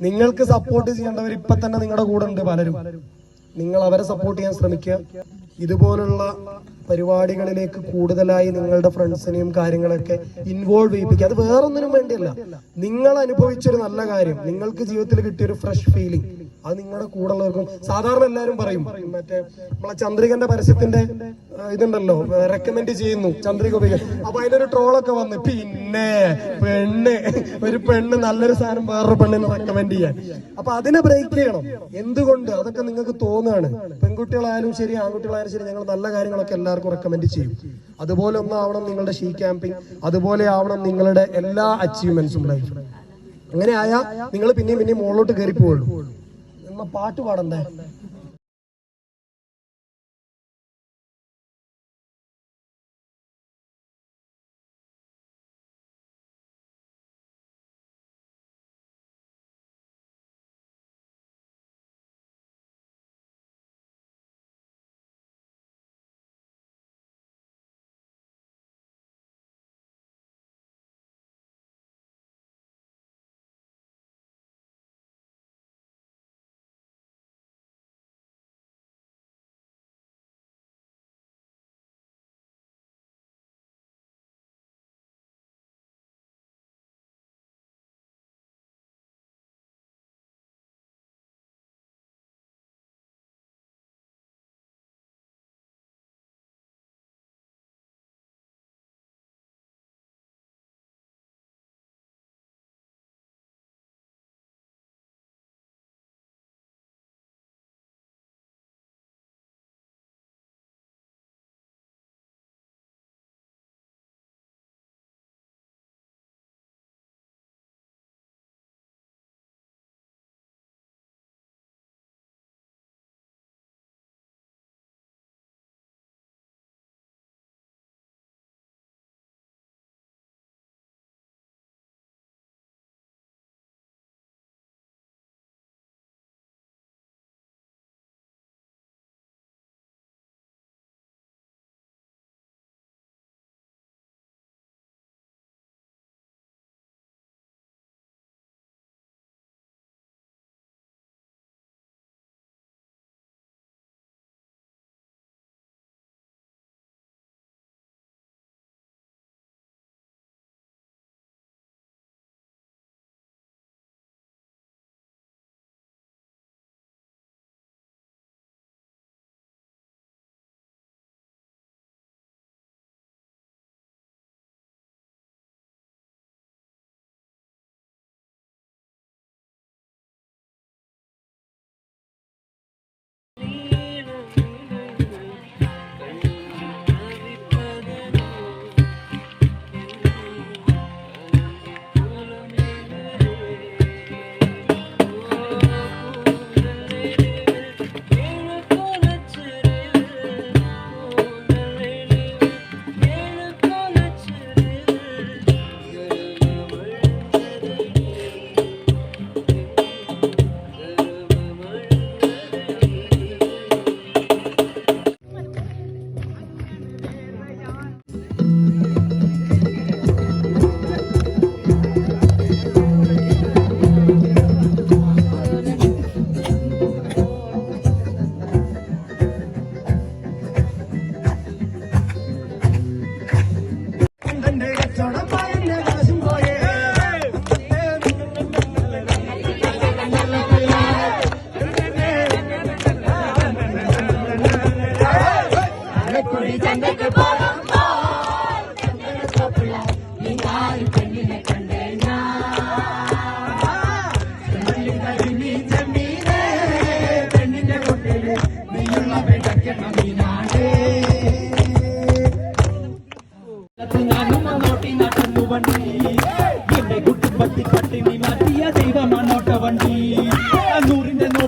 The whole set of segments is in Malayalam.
നിങ്ങൾക്ക് സപ്പോർട്ട് ചെയ്യേണ്ടവർ ഇപ്പൊ തന്നെ നിങ്ങളുടെ കൂടെ ഉണ്ട് പലരും. നിങ്ങൾ അവരെ സപ്പോർട്ട് ചെയ്യാൻ ശ്രമിക്കുക. ഇതുപോലുള്ള പരിപാടികളിലേക്ക് കൂടുതലായി നിങ്ങളുടെ ഫ്രണ്ട്സിനെയും കാര്യങ്ങളൊക്കെ ഇൻവോൾവ് ചെയ്യിപ്പിക്കുക. അത് വേറൊന്നിനും വേണ്ടിയല്ല. നിങ്ങൾ അനുഭവിച്ചൊരു നല്ല കാര്യം. നിങ്ങൾക്ക് ജീവിതത്തിൽ കിട്ടിയൊരു ഫ്രഷ് ഫീലിംഗ് അത് നിങ്ങളുടെ കൂടെ ഉള്ളവർക്കും സാധാരണ എല്ലാവരും പറയും. മറ്റേ നമ്മളെ ചന്ദ്രികന്റെ പരസ്യത്തിന്റെ ഇതുണ്ടല്ലോ റെക്കമെൻഡ് ചെയ്യുന്നു ചന്ദ്രിക ഉപയോഗിക്കും അപ്പൊ അതിനൊരു ട്രോളൊക്കെ വന്ന് പിന്നെ പെണ്ണ് ഒരു പെണ്ണ് നല്ലൊരു സാധനം വേറൊരു പെണ്ണിന് റെക്കമെൻഡ് ചെയ്യാൻ. അപ്പൊ അതിനെ ബ്രേക്ക് ചെയ്യണം. എന്തുകൊണ്ട്? അതൊക്കെ നിങ്ങൾക്ക് തോന്നുകയാണ്. പെൺകുട്ടികളായാലും ശരി ആൺകുട്ടികളായാലും ശരി ഞങ്ങൾ നല്ല കാര്യങ്ങളൊക്കെ എല്ലാവർക്കും റെക്കമെൻഡ് ചെയ്യും. അതുപോലെ ഒന്നാവണം നിങ്ങളുടെ ഷീ ക്യാമ്പിംഗ് അതുപോലെ ആവണം നിങ്ങളുടെ എല്ലാ അച്ചീവ്മെന്റ്സും ലൈഫിൽ അങ്ങനെ ആയാൽ നിങ്ങൾ പിന്നെയും പിന്നെയും മുകളിലോട്ട് കയറി പോവുള്ളൂ പാട്ട് പാടണ്ടേ?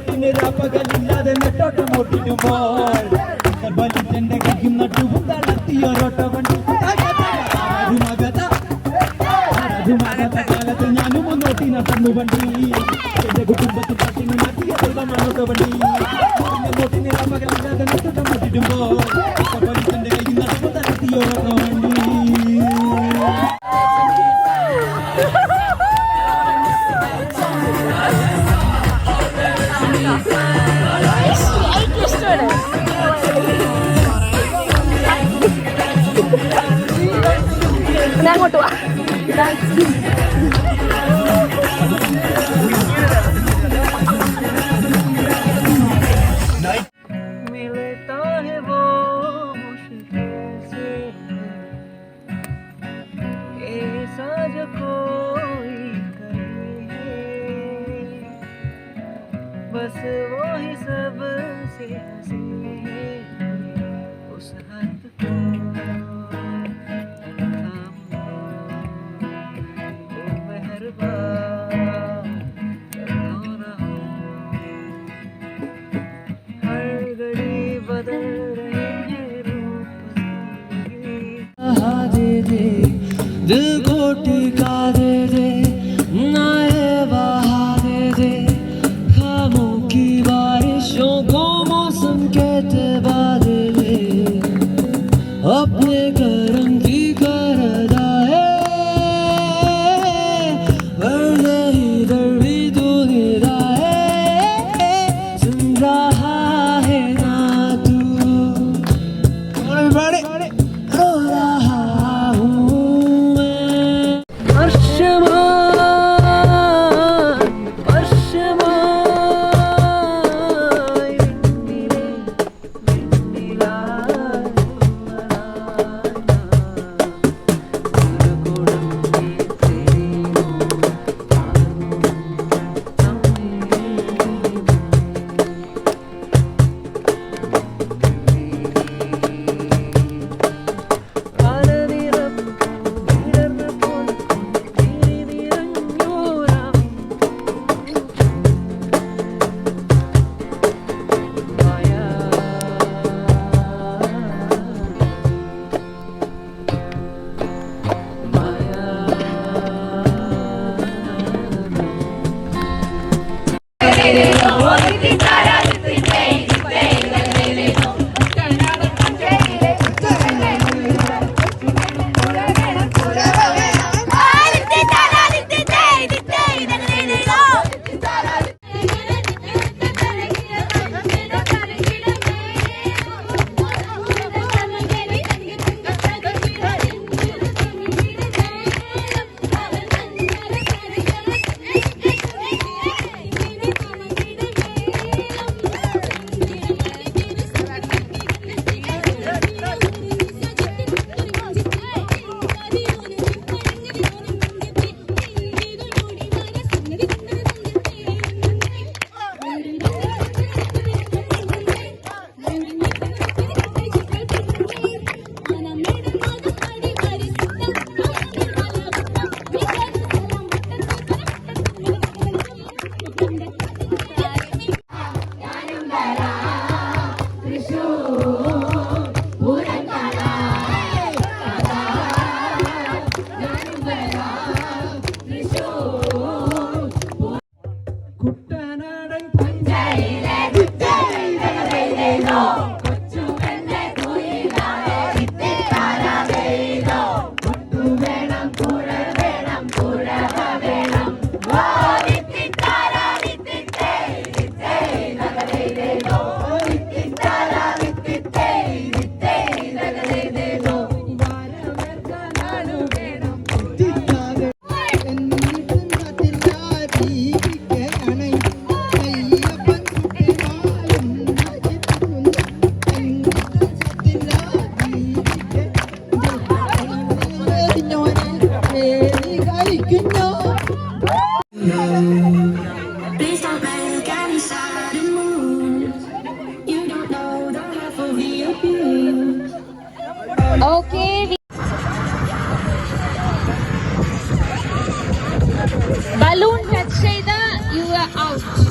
പകലില്ലാതെ രാപ്പകലില്ലാതെ നെട്ടോട്ടം ഓട്ടിക്കുമ്പോൾ മനുഷ്യന്റെ കയ്യും നട്ടുവും തളർത്തിയൊരോട്ട വണ്ടി മകത മകത കാലത്ത് ഞാനും നോട്ടി നടന്നു വണ്ടി. എന്റെ കുടുംബത്തിൽ പട്ടിണി മാറ്റിയ ദൈവമാണോട്ട വണ്ടി. നോട്ടിന് രാപ്പകലില്ലാതെ നെട്ടോട്ടം ഓട്ടിക്കുമ്പോൾ മനുഷ്യന്റെ കയ്യും നട്ടുവും തളർത്തിയൊരോട്ട ഞാൻ അങ്ങോട്ട് പോവാ बस वो ही सबसे हँसी उस हद को para Okay. Balloon touch you are out.